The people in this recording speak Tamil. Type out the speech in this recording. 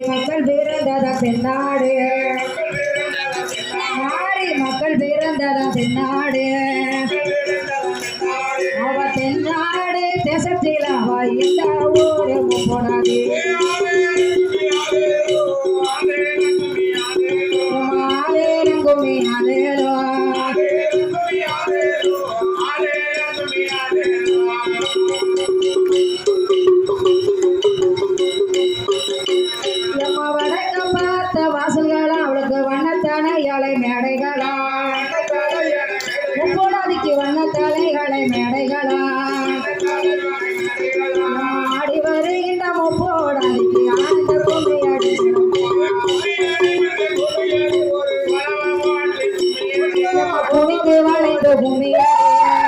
மக்கள் பிறந்ததா தென்னாடு மாறி மக்கள் பிறந்ததா தென்னாடு அவ தென்னாடு தேசத்தில் அவ இந்த ஊரு போனாது தலைகளை மேடைகளா முப்போடாதிக்கு வண்ண தலைகளை மேடைகளா ஆடி வருகின்ற முப்போடாதிக்கு ஆனந்த கும்மியடி குமித்து வளைந்து கும்மியடி